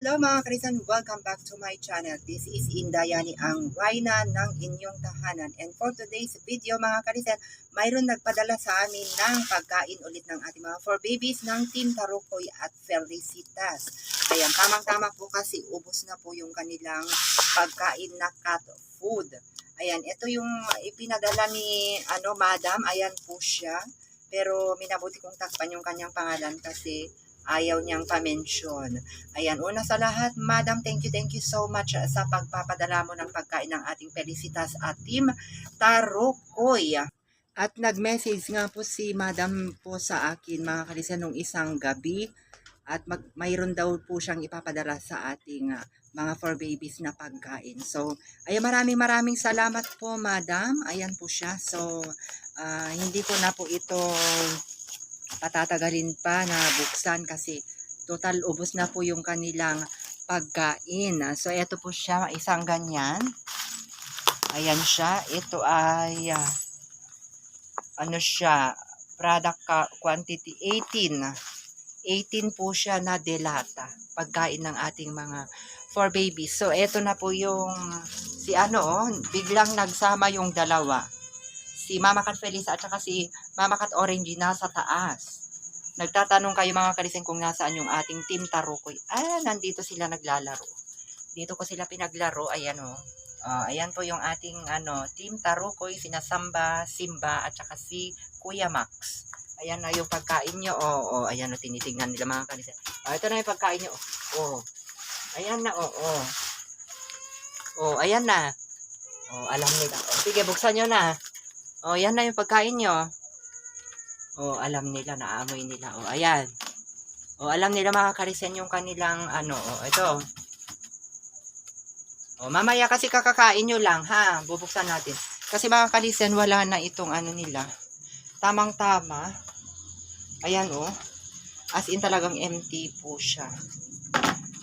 Hello mga karisan, welcome back to my channel. This is Indayani ang Rhina ng inyong tahanan. And for today's video mga karisan, mayroon nagpadala sa amin ng pagkain ulit ng ating mga for babies ng Team Tarukoy at Felicitas. Ayan, tamang-tama po kasi ubos na po yung kanilang pagkain na cat food. Ayan, ito yung ipinadala ni ano, Madam. Ayan po siya. Pero minabuti kong takpan yung kanyang pangalan kasi ayaw niyang pa-mention. Ayan, una sa lahat, Madam, thank you, thank you so much uh, sa pagpapadala mo ng pagkain ng ating Felicitas at Team Tarokoy. At nag-message nga po si Madam po sa akin, mga kalisa, nung isang gabi. At mag, mayroon daw po siyang ipapadala sa ating uh, mga for babies na pagkain. So, ayan, maraming maraming salamat po, Madam. Ayan po siya. So, ah, hindi ko na po ito patatagalin pa na buksan kasi total ubos na po yung kanilang pagkain. So, ito po siya, isang ganyan. Ayan siya. Ito ay, ah, ano siya, product quantity 18. 18 po siya na delata. Pagkain ng ating mga for babies. So, ito na po yung, si ano, oh, biglang nagsama yung dalawa. Si Mama Cat Felisa at saka si Mama Cat Orange nasa taas. Nagtatanong kayo mga kaliseng kung nasaan yung ating Team Tarukoy. Ah, nandito sila naglalaro. Dito ko sila pinaglaro. Ayan o. Ah, ayan po yung ating ano, Team Tarukoy, sinasamba, Simba, at saka si Kuya Max. Ayan na yung pagkain nyo. Oo, oh, ayan o, tinitignan nila mga kaliseng. Ah, ito na yung pagkain nyo. Oh. Ayan na, oo. Oh, oh. ayan na. Oh, alam nila. Oh, sige, buksan nyo na. Oh, yan na yung pagkain nyo. Oh, alam nila, naamoy nila. Oh, ayan. Oh, alam nila mga karisen yung kanilang ano, oh, ito. Oh, mamaya kasi kakakain nyo lang, ha? Bubuksan natin. Kasi mga kalisen, wala na itong ano nila. Tamang-tama. Ayan, oh. As in talagang empty po siya.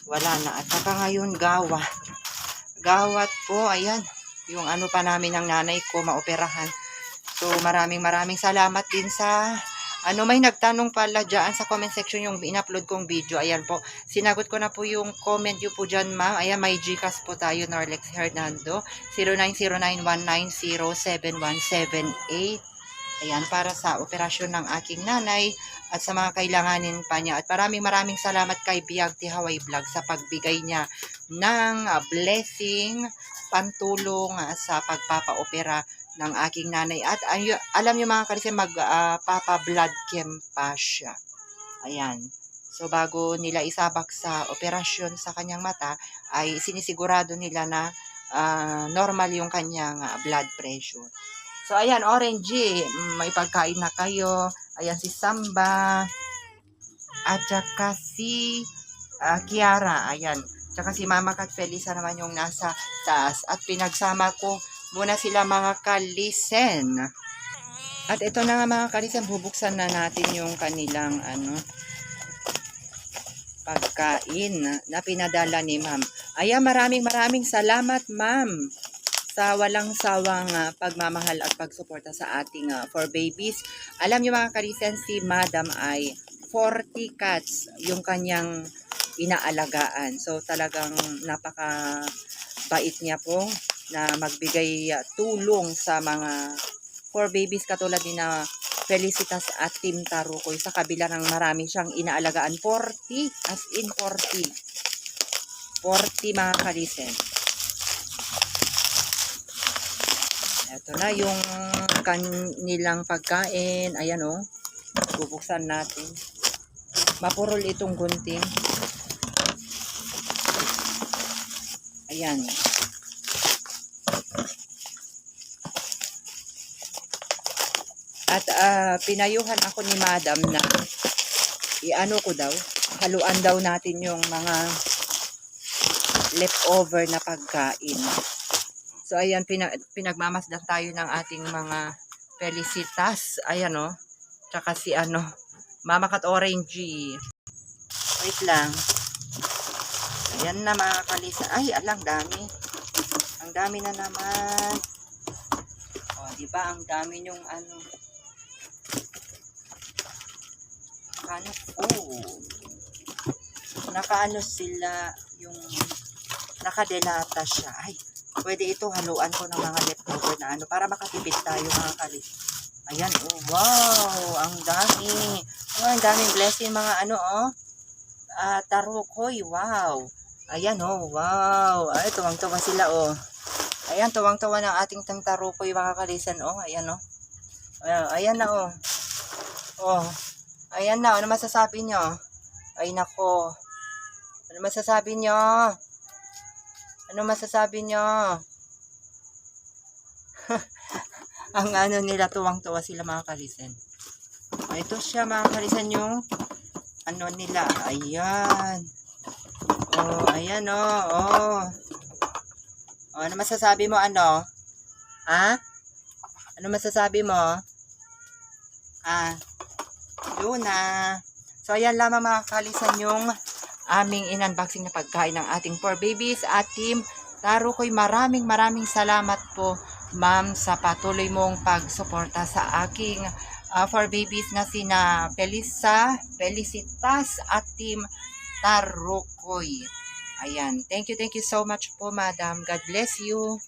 Wala na. At saka ngayon, gawa. Gawat po, ayan. Yung ano pa namin ng nanay ko, maoperahan. So, maraming maraming salamat din sa ano, may nagtanong pala dyan sa comment section yung in-upload kong video. Ayan po. Sinagot ko na po yung comment nyo po dyan, ma'am. Ayan, may Gcash po tayo, Norlex Hernando. 090919071778. Ayan, para sa operasyon ng aking nanay at sa mga kailanganin pa niya. At maraming maraming salamat kay Biagti Hawaii Vlog sa pagbigay niya ng blessing, pantulong ah, sa pagpapaopera ng aking nanay. At ay, alam niyo mga kalise, mag-papa-blood chem pa siya. Ayan. So, bago nila isabak sa operasyon sa kanyang mata, ay sinisigurado nila na ah, normal yung kanyang ah, blood pressure. So, ayan, Orange, mm, may pagkain na kayo. Ayan, si Samba. At saka si ah, Kiara. Ayan. Tsaka si Mama Kat Felisa naman yung nasa taas. At pinagsama ko muna sila mga kalisen. At ito na nga mga kalisen, bubuksan na natin yung kanilang ano pagkain na pinadala ni ma'am. Ayan, maraming maraming salamat ma'am sa walang sawang ah, pagmamahal at pagsuporta sa ating ah, for babies. Alam niyo mga kalisen, si madam ay 40 cats yung kanyang inaalagaan. So talagang napaka bait niya po na magbigay uh, tulong sa mga for babies katulad ni na Felicitas at Team Tarukoy sa kabila ng marami siyang inaalagaan. 40, as in 40. 40 mga kalisen. Ito na yung kanilang pagkain. Ayan o. Oh. Bubuksan natin. Mapurol itong gunting. Ayan. At ah, pinayuhan ako ni madam na iano ko daw, haluan daw natin yung mga leftover na pagkain. So ayan, pina, pinagmamasdan tayo ng ating mga felicitas. Ayan o. Tsaka si ano, Mama Kat Orange. Wait lang. Ayan na mga kalisa. Ay, alang dami. Ang dami na naman. O, di ba? Ang dami yung ano. Ano? Oh. nakaano sila yung nakadelata siya. Ay, pwede ito haluan ko ng mga leftover na ano para makatipid tayo mga kalis. Ayan, oh, wow, ang dami. Oh, ang daming blessing mga ano, oh. Ah, tarukoy, wow. Ayan, oh, wow. Ay, tuwang-tuwa sila, oh. Ayan, tuwang-tuwa ng ating tang tarukoy mga kalisan, oh. Ayan, oh. Ayan, ayan na, oh. Oh, ayan na. Ano masasabi nyo? Ay, nako. Ano masasabi nyo? Ano masasabi nyo? Ang ano nila, tuwang-tuwa sila mga kalisen. Ito siya mga kalisen yung ano nila. Ayan. Oh, ayan oh. Oh. oh ano masasabi mo ano? Ha? Ano masasabi mo? Ah, na. So, ayan lamang mga kalisan yung aming in-unboxing na pagkain ng ating four babies at team. Taro ko'y maraming maraming salamat po ma'am sa patuloy mong pagsuporta sa aking uh, babies na sina Felisa, Felicitas at team Tarukoy. Ayan. Thank you, thank you so much po madam. God bless you.